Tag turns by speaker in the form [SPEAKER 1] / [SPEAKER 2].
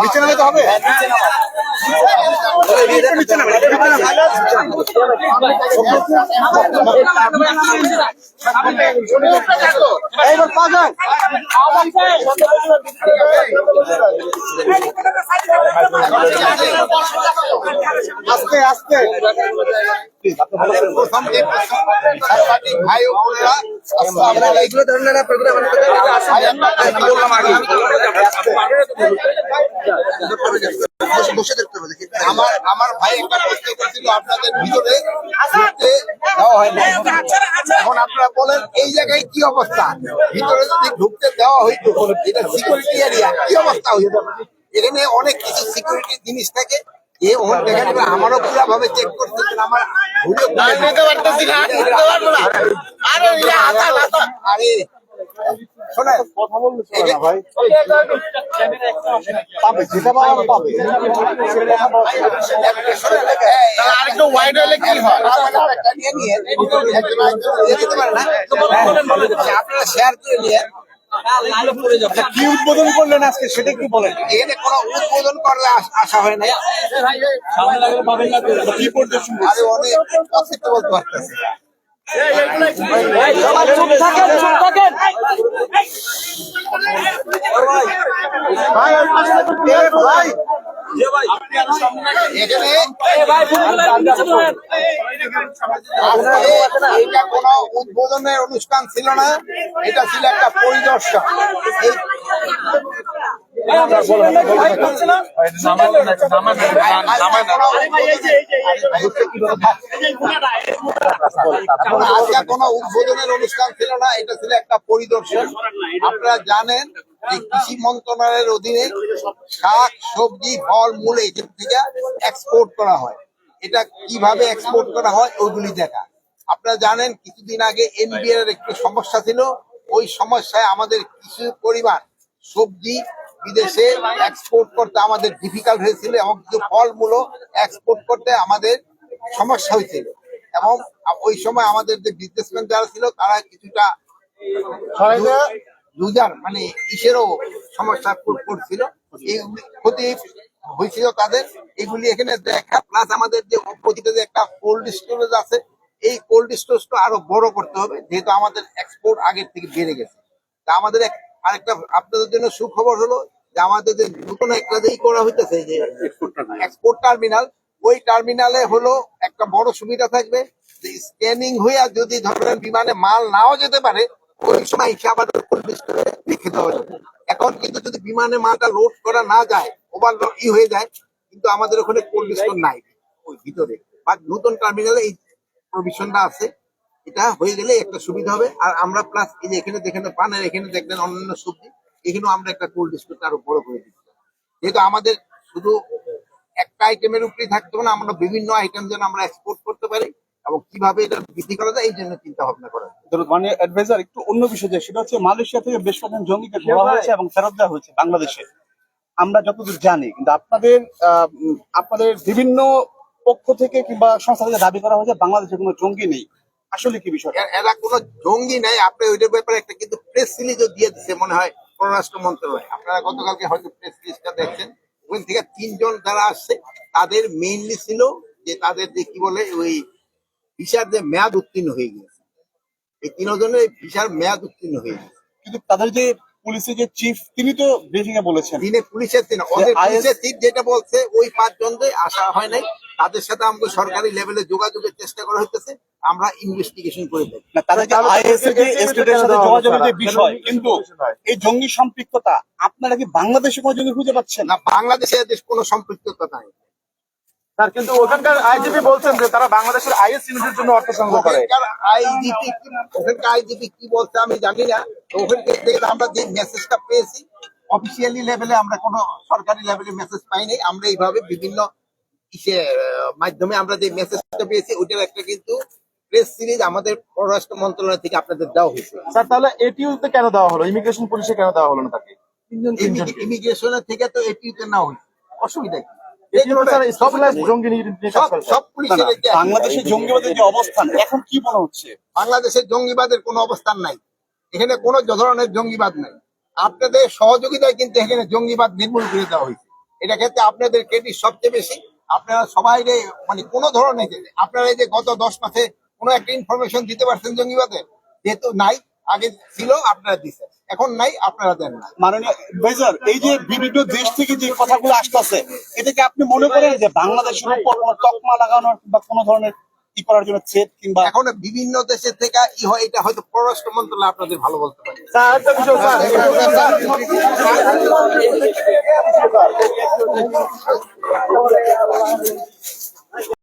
[SPEAKER 1] নিচে নামাইতে হবে আস্তে আস্তে। আমার আমার ভাই প্রশ্ন করছিল আপনাদের ভিতরে। দেওয়া হয় এখন আপনারা বলেন, এই জায়গায় কি অবস্থা? ভিতরে যদি ঢুকতে দেওয়া হইতো এটা সিকিউরিটি এরিয়া কি অবস্থা হইতো? এখানে অনেক কিছু সিকিউরিটি জিনিস থাকে। এ ওর আমারও পুরো ভাবে চেক আমার ঘুরে আরে শোনেন কথা বলতে ভাই পাবে যেটা পাবে পাবে আরেকটু ওয়াইড হলে কি হয় আপনারা শেয়ার করে নিয়ে কি উদ্বোধন করলেন আজকে সেটা কি বলেন। এখানে কোনো উদ্বোধন করলে আস- আসা হয় না। কি পরিদর্শন আরে অনেক অসিত বলতে পারতেছি
[SPEAKER 2] চুপ থাকেন চুপ থাকেন।
[SPEAKER 1] ভাই ভাই এখানে এটা কোনো উদ্বোধনের অনুষ্ঠান ছিল না, এটা ছিল একটা পরিদর্শন। আজকে কোনো উদ্বোধনের অনুষ্ঠান ছিল না, এটা ছিল একটা পরিদর্শন। আপনারা জানেন কৃষি মন্ত্রণালয়ের অধীনে শাক, সবজি, ফল, মূল এখান থেকে এক্সপোর্ট করা হয়। এটা কীভাবে এক্সপোর্ট করা হয় ওইগুলি দেখা। আপনারা জানেন কিছুদিন আগে এনবিআর এর একটু সমস্যা ছিল। ওই সমস্যায় আমাদের কিছু পরিমাণ সবজি বিদেশে এক্সপোর্ট করতে আমাদের ডিফিকাল্ট হয়েছিল এবং কিছু ফলমূলও এক্সপোর্ট করতে আমাদের সমস্যা হয়েছিল। এবং ওই সময় আমাদের যে বিজনেসম্যান যারা ছিল তারা কিছুটা লুজার মানে ইসেরও সমস্যা পড়ছিল। এই ক্ষতি হয়েছিল তাদের। এগুলি এখানে দেখা প্লাস আমাদের যে অপোজিটে যে একটা কোল্ড স্টোরেজ আছে এই কোল্ড স্টোরেজটা আরও বড় করতে হবে যেহেতু আমাদের এক্সপোর্ট আগের থেকে বেড়ে গেছে। তা আমাদের আরেকটা আপনাদের জন্য সুখবর হলো যে আমাদের যে নতুন একটা যেই করা হইতেছে যে এক্সপোর্ট টার্মিনাল ওই টার্মিনালে হলো একটা বড় সুবিধা থাকবে যে স্ক্যানিং হয়ে যদি ধরেন বিমানে মাল নাও যেতে পারে ওই সময় এসে আমাদের কোল্ড স্টোরে রেখে দেওয়া যাবে। এখন কিন্তু যদি বিমানে মালটা লোড করা না যায় ওভার ই হয়ে যায়, কিন্তু আমাদের ওখানে কোল্ড স্টোর নাই ওই ভিতরে। বা নতুন টার্মিনালে এই প্রভিশনটা আছে, এটা হয়ে গেলে একটা সুবিধা হবে। আর আমরা প্লাস এই যে এখানে যেখানে পানের এখানে দেখবেন অন্যান্য সবজি, এখানেও আমরা একটা কোল্ড স্টোরটা আরও বড় করে দিচ্ছি। যেহেতু আমাদের শুধু একটা আইটেমের উপরেই থাকতে হবে না, আমরা বিভিন্ন আইটেম যেন আমরা এক্সপোর্ট করতে পারি। এবং কীভাবে এটা বৃদ্ধি করা যায় এই জন্য চিন্তা ভাবনা করা
[SPEAKER 3] মানে অ্যাডভাইজার একটু অন্য বিষয় যে সেটা হচ্ছে মালয়েশিয়া থেকে বেশ কয়েকজন জঙ্গিকে ধরা হয়েছে এবং ফেরত দেওয়া হয়েছে বাংলাদেশে। আমরা যতদূর জানি কিন্তু আপনাদের আপনাদের বিভিন্ন পক্ষ থেকে কিংবা সংস্থা থেকে দাবি করা হয়েছে বাংলাদেশে কোনো জঙ্গি নেই। আসলে কি বিষয়?
[SPEAKER 1] এরা কোনো জঙ্গি নাই আপনি ওইটার ব্যাপারে একটা কিন্তু প্রেস রিলিজও দিয়ে দিচ্ছে মনে হয় পররাষ্ট্র মন্ত্রণালয়। আপনারা গতকালকে হয়তো প্রেস রিলিজটা দেখছেন। ওখান থেকে তিনজন যারা আসছে তাদের মেইনলি ছিল যে তাদের যে কি বলে ওই ভিসার যে মেয়াদ উত্তীর্ণ হয়ে গিয়েছে। এই তিনজনের ভিসার মেয়াদ উত্তীর্ণ হয়ে গেছে
[SPEAKER 3] কিন্তু তাদের যে পুলিশের যে চিফ তিনি তো ব্রিফিং এ বলেছেন।
[SPEAKER 1] দিনে পুলিশের তিন ওদের পুলিশের চিফ যেটা বলছে ওই পাঁচজন যে আসা হয় নাই। তাদের সাথে আমাকে সরকারি লেভেলে যোগাযোগের চেষ্টা করা হইতেছে। আমরা ইনভেস্টিগেশন করে দেখি
[SPEAKER 3] না তাদের যে আইএস এর যে স্টেটের সাথে যোগাযোগের যে বিষয় কিন্তু এই জঙ্গি সম্পৃক্ততা আপনারা কি বাংলাদেশে কোনো জঙ্গি খুঁজে পাচ্ছেন?
[SPEAKER 1] না বাংলাদেশে এদের কোনো সম্পৃক্ততা নাই।
[SPEAKER 4] স্যার কিন্তু ওখানকার আইজিপি বলছেন যে তারা বাংলাদেশের আইএস ইউনিটের জন্য অর্থ সংগ্রহ করে।
[SPEAKER 1] ওখানকার আইজিপি ওখানকার আইজিপি কি বলছে আমি জানি না। তো থেকে আমরা যে মেসেজটা পেয়েছি অফিসিয়ালি লেভেলে আমরা কোনো সরকারি লেভেলে মেসেজ পাইনি। আমরা এইভাবে বিভিন্ন মাধ্যমে আমরা যে মেসেজটা পেয়েছি ওইটার একটা কিন্তু প্রেস সিরিজ আমাদের পররাষ্ট্র মন্ত্রণালয় থেকে আপনাদের দেওয়া হয়েছে
[SPEAKER 4] স্যার তাহলে এটিউতে কেন দেওয়া হলো? ইমিগ্রেশন পুলিশে কেন দেওয়া হলো না তাকে?
[SPEAKER 1] ইমিগ্রেশনের থেকে তো এটিতে না হয়েছে অসুবিধা কি?
[SPEAKER 3] বাংলাদেশের জঙ্গিবাদের যে অবস্থান এখন কি মনে হচ্ছে?
[SPEAKER 1] বাংলাদেশের জঙ্গিবাদের কোনো অবস্থান নাই। এখানে কোনো ধরনের জঙ্গিবাদ নাই। আপনাদের সহযোগিতায় কিন্তু এখানে জঙ্গিবাদ নির্মূল করে দেওয়া হয়েছে। এটা ক্ষেত্রে আপনাদের ক্রেডিট সবচেয়ে বেশি। আপনারা সবাই মানে কোনো ধরনের আপনারা এই যে গত দশ মাসে কোনো একটা ইনফরমেশন দিতে পারছেন জঙ্গিবাদের যেহেতু নাই আগে ছিল আপনারা দিচ্ছেন এখন নাই, আপনারা দেন না।
[SPEAKER 3] মাননীয় এই যে বিভিন্ন দেশ থেকে যে কথাগুলো আসতেছে, এটাকে আপনি মনে করেন যে বাংলাদেশের উপর কোনো তকমা লাগানোর বা কোনো ধরনের কি করার জন্য থ্রেট কিংবা
[SPEAKER 1] এখন বিভিন্ন দেশের থেকে ই হয়, এটা হয়তো পররাষ্ট্র মন্ত্রণালয় আপনাদের ভালো বলতে পারে।